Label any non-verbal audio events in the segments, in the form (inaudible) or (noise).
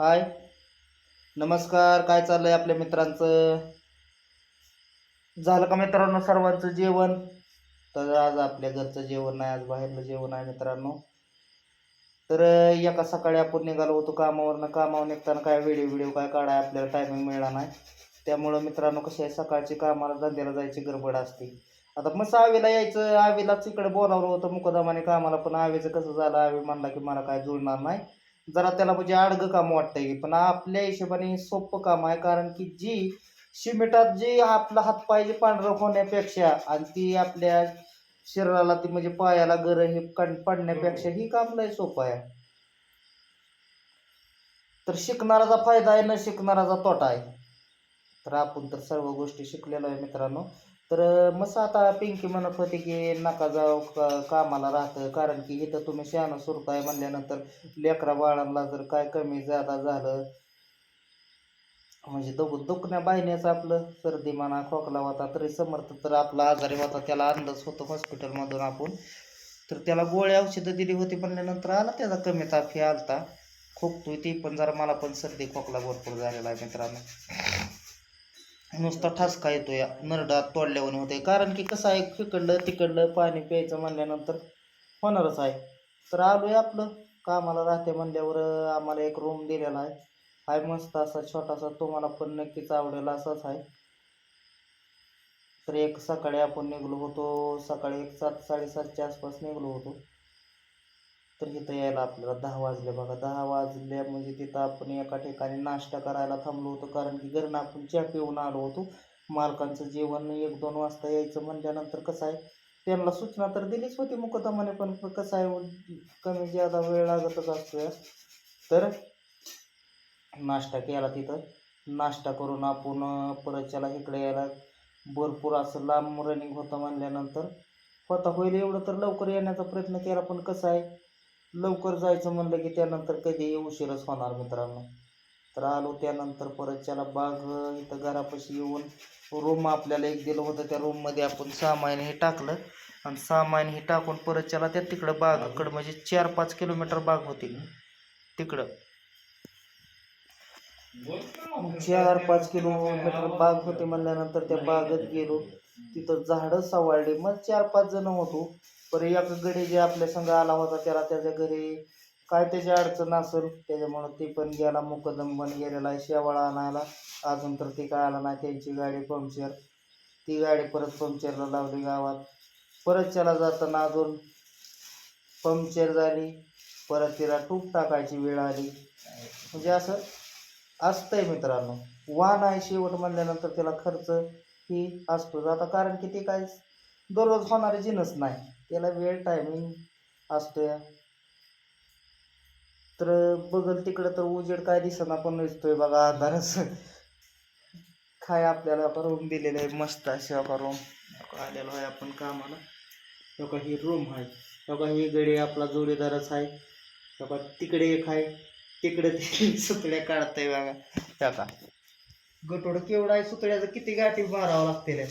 हाय. नमस्कार काय चाललं आहे आपल्या मित्रांचं? झालं का मित्रांनो सर्वांचं जेवण? तर आज आपल्या घरचं जेवण नाही आज बाहेरलं जेवण आहे मित्रांनो. तर एका सकाळी आपण निघालो होतो कामावरनं. कामावर निघताना काय व्हिडिओ व्हिडिओ काय काढाय आपल्याला टायमिंग मिळणार नाही. त्यामुळं मित्रांनो कसे आहे सकाळची कामाला धंद्याला जायची गडबड असते. आता मग आवीला यायचं आवीलाच इकडे बोलावलं होतं मुकदमाने कामाला पण आवीचं कसं झालं? आवी म्हणला की मला काय जुळणार नाही. जरा त्याला म्हणजे अडगं काम वाटतंय. पण आपल्या हिशोबाने सोपं काम आहे. कारण की जी शिमिटात जी आपला हात पाहिजे पांढरं होण्यापेक्षा आणि ती आपल्या शरीराला ती म्हणजे पायाला गर हे पडण्यापेक्षा ही काम लय सोपं आहे. तर शिकणाराचा फायदा आहे न शिकणाराचा तोटा आहे. तर आपण तर सर्व गोष्टी शिकलेलो आहे मित्रांनो. तर मस्त आता पिंकी म्हणत होती की नका जाऊ का- कामाला राहतं. कारण की इथं तुम्ही शहाणं सुरू आहे म्हणल्यानंतर लेकरा बाळांना जर काय कमी जादा झालं म्हणजे दुख दुखण्या बाहिण्याचं आपलं. सर्दी म्हणा खोकला होता तरी समर्थ तर आपला आजारी होता त्याला अंदाज होतो हॉस्पिटलमधून आपण. तर त्याला गोळ्या औषधं दिली होती म्हणल्यानंतर आला त्याचा कमी ताप हे आलता. खोकतोय ती पण जरा मला पण सर्दी खोकला भरपूर झालेला आहे मित्रांनो. नुसता ठसका येतो या नरडात तोडल्यावर होते कारण की कसं आहे तिकडलं तिकडलं पाणी प्यायचं म्हणल्यानंतर होणारच आहे. तर आलोय आपलं कामाला राहते म्हणल्यावर आम्हाला एक रूम दिलेला आहे. हाय मस्त असा छोटासा तुम्हाला पण नक्कीच आवडेल असाच आहे. तर एक सकाळी आपण निघलो होतो सकाळी एक सात साडेसातच्या आसपास निघलो होतो. तर इथं यायला आपल्याला दहा वाजले बघा. दहा वाजल्या म्हणजे तिथं आपण एका ठिकाणी नाश्ता करायला थांबलो होतो. कारण की घरनं आपण चहा पिऊन आलो होतो. मालकांचं जेवण एक दोन वाजता यायचं म्हणल्यानंतर कसं आहे त्यांना सूचना तर दिलीच होती मुकदमाने पण कसं आहे कमी ज्यादा वेळ लागतच असतोय. तर नाश्ता केला तिथं. नाश्ता करून आपण परत त्याला इकडे यायला भरपूर असं लांब रनिंग होतं म्हणल्यानंतर होता होईल एवढं तर लवकर येण्याचा प्रयत्न केला. पण कसं आहे लवकर जायचं म्हणलं की त्यानंतर कधी उशीरच होणार मित्रांनो. तर आलो त्यानंतर परतच्याला बाग इथं घरापाशी येऊन रूम आपल्याला एक दिलं होतं. त्या रूममध्ये आपण सामान हे टाकलं. आणि सामान हे टाकून परतच्याला त्या तिकडं बागाकडं म्हणजे चार पाच किलोमीटर बाग होती. तिकडं. चार पाच किलोमीटर बाग होते म्हणल्यानंतर त्या बागेत गेलो. तिथं झाडं सवाळली मग चार पाच जण होतो. पर एक गडी जे आपल्या संग आला होता त्याला त्याच्या घरी काय त्याची अडचण असेल त्याच्यामुळं ती पण गेला मुकदम पण गेलेला आहे शेवाळा आणायला. अजून तर ती काय आला नाही त्यांची गाडी पंक्चर. ती गाडी परत पंक्चरला लावली गावात. परत त्याला जाताना अजून पंक्चर झाली. परत तिला टूप टाकायची वेळ आली. म्हणजे असं असतंय मित्रांनो. वाहन आहे शेवट म्हणल्यानंतर त्याला खर्च ही असतोच. आता कारण की ते काय दररोज होणारे जिनस नाही. त्याला वेळ टायमिंग असतो या तर बघल तिकडं तर उजेड काय दिसना पण दिसतोय बघा आधारच काय आपल्याला रूम दिलेलं आहे मस्त असे बघा रूम आलेलो आहे आपण कामाला. बघा ही रूम आहे. बघा ही गडी आपला जोडीदारच आहे. बघा तिकडे एक आहे तिकडे ते सुतळ्या काढताय बघा. त्याचा गटोड केवढा आहे सुतड्याचं किती गाठी मारावं लागते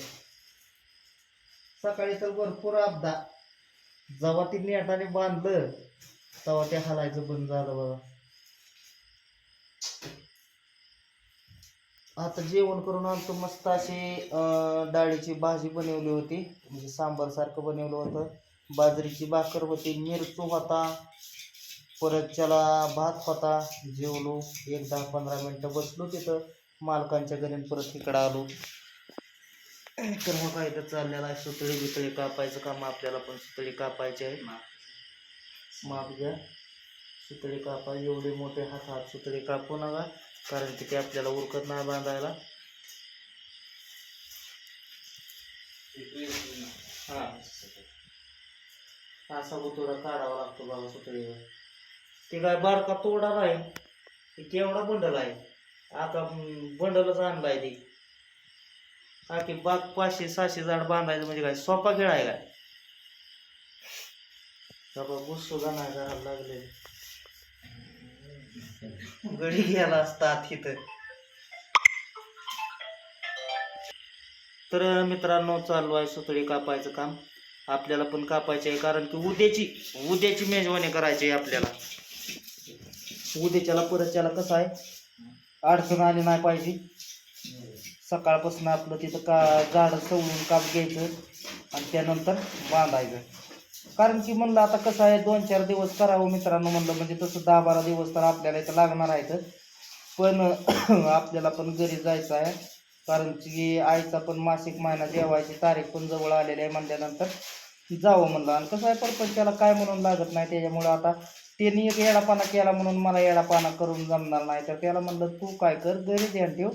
सकाळी तर भरपूर अपदा जेव्हा ती नेटाने बांधलं तेव्हा ते हलायचं बंद झालं बघा. आता जेवण करून आणतो मस्त अशी डाळीची भाजी बनवली होती. म्हणजे सांबार सारखं बनवलं होतं. बाजरीची भाकर होती मिरचू होता परत त्याला भात होता. जेवलो एक दहा पंधरा मिनटं बसलो तिथं. मालकांच्या घरी परत इकडं आलो. तर मग काय तर चाललेलं आहे? सुतळी बितळी कापायचं काम आपल्याला पण सुतळी कापायची आहे. माप. घ्या. सुतळी कापा. एवढे मोठे हात हात सुतळी कापू नका कारण की ते आपल्याला उरकत नाही बांधायला. हा. असा गुतोडा काढावा लागतो बाबा सुतळीवर. ते काय बारका तोडा नाही केवढा बंडल आहे. आता बंडलच आणलाय ते. बाकी बाग पाचशे सहाशे झाड बांधायचं म्हणजे काय? सोपा खेळ आहे काय? बाबा गुस्सो जाणार करायला लागले. गडी घ्यायला असतात तिथं. तर मित्रांनो चालू आहे सुतळी कापायचं काम. आपल्याला पण कापायचं आहे कारण की उद्याची उद्याची मेजवानी करायची आहे आपल्याला. उद्याच्याला परत त्याला कसं आहे? अडचण आली नाही पाहिजे. सकाळपासून आपलं तिथं का झाडं सवळून काप घ्यायचं आणि त्यानंतर बांधायचं. कारण की म्हणलं आता कसं आहे दोन चार दिवस करावं मित्रांनो म्हणलं म्हणजे तसं दहा बारा दिवस तर आपल्याला इथं लागणार आहेत. पण (clears throat) आपल्याला पण घरी जायचं आहे. कारण की आईचा पण मासिक महिना जेवायची तारीख पण जवळ आलेली आहे म्हणल्यानंतर जावं म्हणलं. आणि कसं आहे परपंचाला काय म्हणून लागत नाही त्याच्यामुळं आता त्यांनी एक येडापाना केला म्हणून मला येडापाना करून जमणार नाही. तर त्याला म्हणलं तू काय कर घरी ध्यान ठेव.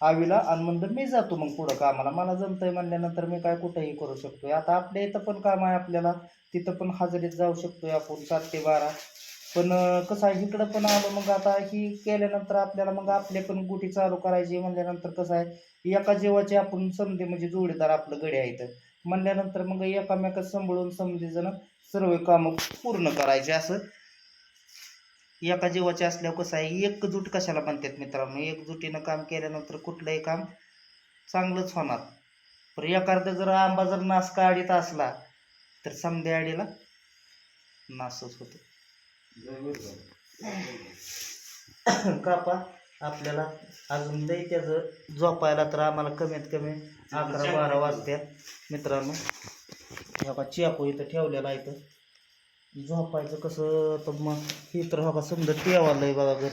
आवीला आणि म्हणलं मी जातो मग पुढं कामाला. मला जमतंय म्हणल्यानंतर मी काय कुठंही करू शकतोय. आता आपल्या इथं पण काम आहे आपल्याला. तिथं पण हजेरीत जाऊ शकतोय आपण सात ते बारा. पण कसं आहे इकडं पण आलो मग आता ही केल्यानंतर आपल्याला मग आपले पण गुटी चालू करायची म्हणल्यानंतर कसं आहे एका जीवाचे आपण समजे म्हणजे जोडीदार आपलं गडे आहेत म्हणल्यानंतर मग एकामेकात सांभाळून समजे जण सर्व कामं पूर्ण करायचे असं एका जीवाचे असल्यावर कसं आहे एकजूट कशाला म्हणतात मित्रांनो? एकजुटीनं काम केल्यानंतर कुठलंही काम चांगलंच होणार. पण एखादा जर आंबा जर नास काढीत असला तर समध्या आडीला नासच होतो. कापा आपल्याला अजून लई त्याचं झोपायला तर आम्हाला कमीत कमी अकरा बारा वाजतात मित्रांनो. हे बघा चियाको इथं ठेवलेला आहे तर झोपायचं कसं? तर मग हे तर हो का समजा टेवालंय आहे बघा घर.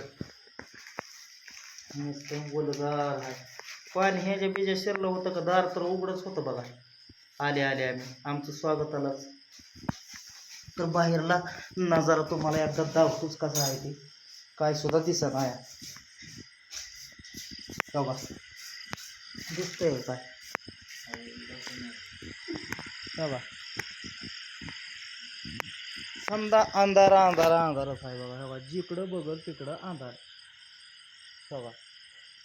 मस्त बोलगार आहे. पाणी ह्याच्या बिजा शिरलं होतं का दार तर उघडच होतं बघा. आले आले आम्ही. आमचं स्वागतालाच तर बाहेरला नजारा तुम्हाला एकदा दाखवूच कसा आहे ते. काय सुद्धा दिसत आहे बघा. दिसतंय काय? बघा. समजा अंधार अंधार अंधारच आहे बघा हे बघा जिकडं बघल तिकडं अंधार. बघा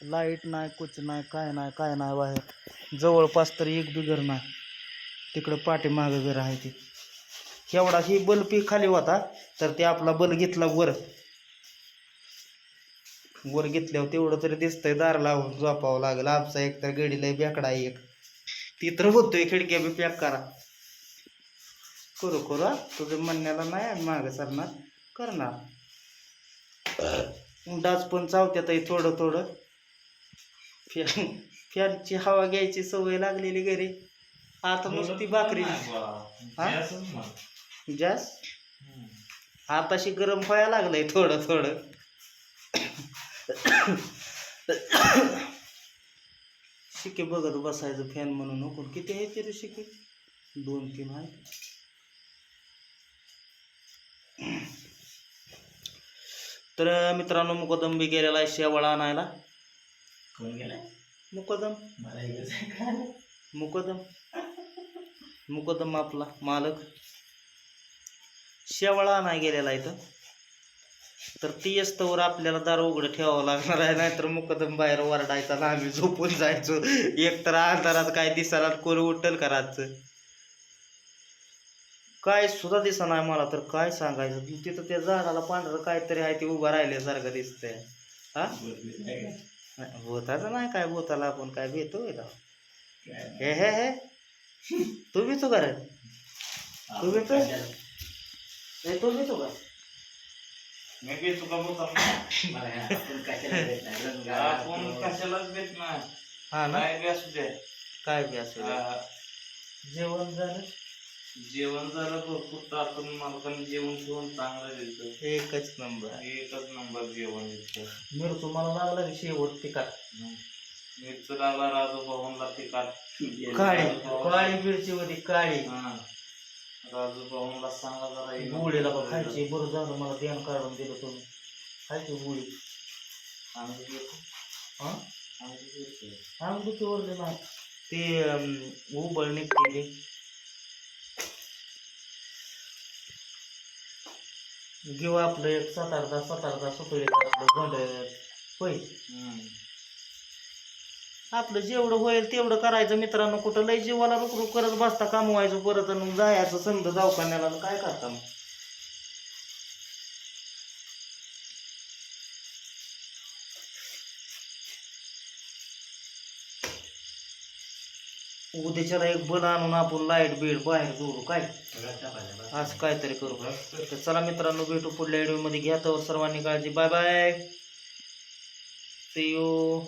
लाइट नाही कुछ नाही काय नाही काय नाही बाहेर. जवळपास तर एक बी घर नाही. तिकडं पाठीमागं घर आहे ते. एवढा ही बल्बी खाली होता तर ते आपला बल घेतला वर. वर घेतल्यावर तेवढं तरी दिसतंय दार लावून झोपावं लागेल. आमचा एक तर गडीला बेकडा आहे एक. ती तर होतोय खिडक्या बी पॅक करा. करू करू हा. तुझं म्हणण्याला नाही आम्ही मागं सरणार. करणार. डास पण चावत्यात आहे थोडं थोडं. फॅन फॅनची हवा घ्यायची सवय लागलेली घरी. आता नुसती भाकरी. जास आताशी गरम व्हायला लागलंय थोडं थोडं. शिके बघत बसायचं फॅन म्हणून. नको किती आहे तरी शिके? दोन तीन आहे. तर मित्रांनो मुकदम बी गेलेला आहे शेवाळा आणायला. कोण गेलाय? मुकदम मला एकच मुकदम मुकदम आपला मालक. शेवाळा आणाय गेलेला इथं. तर ती असतवर आपल्याला दार उघडं ठेवावं लागणार आहे नाहीतर मुकदम बाहेर वरडायचा ना आम्ही झोपून जायचो. एक तर अंधारात काय दिसायला कोण उठल का रातचं? काय सुद्धा दिसा नाही मला तर काय सांगायचं? तिथं त्या झाडाला पांढरं काहीतरी आहे ते उभं राहिल्यासारखं दिसतंय. हा? भूताचं नाही काय? भूताला आपण काय भेटू का हे हे हे. तू बी तो कर तू बी तो हे तू बी तो का? मी तुका बोलतो आपण कशालाच भेट नाही हा ना? काय बी असू दे. काय बी असं आ, जेवण झालं? जेवण झालं भरपूर तर आपण मालकाने जेवण ठेवून चांगलं दिलं एकच नंबर एकच नंबर जेवण दिलं मिरचू मला लागला की शेवट तिखट. मिरचं लागला राजू भाऊनला तिखट. काळी काळी मिरची होती काळी. राजू भाऊनला सांगा जरा हे गोळीला बघ खायची बरं झालं मला ध्यान काढून दिलं तुम्ही. खायची गोळी. आम्ही. हा? आम्ही वरले नाही ते उबळ निघते घेऊ आपलं एक सात अर्धा सात अर्धा सुटले आपलं गंड होय आपलं जेवढं होईल तेवढं करायचं मित्रांनो. कुठं लय जीवाला रुकरुक करत बसता व्हायचं परत आणि जायचं समजा दवाखान्याला. काय करता मग? उद्याच्याला एक बल आणून आपण लाइट बीट बाहेर जोडू काय? आज काहीतरी करू. तर चला मित्रांनो भेटू पुढल्या व्हिडिओमध्ये घ्या तर सर्वांनी काळजी. Bye bye C you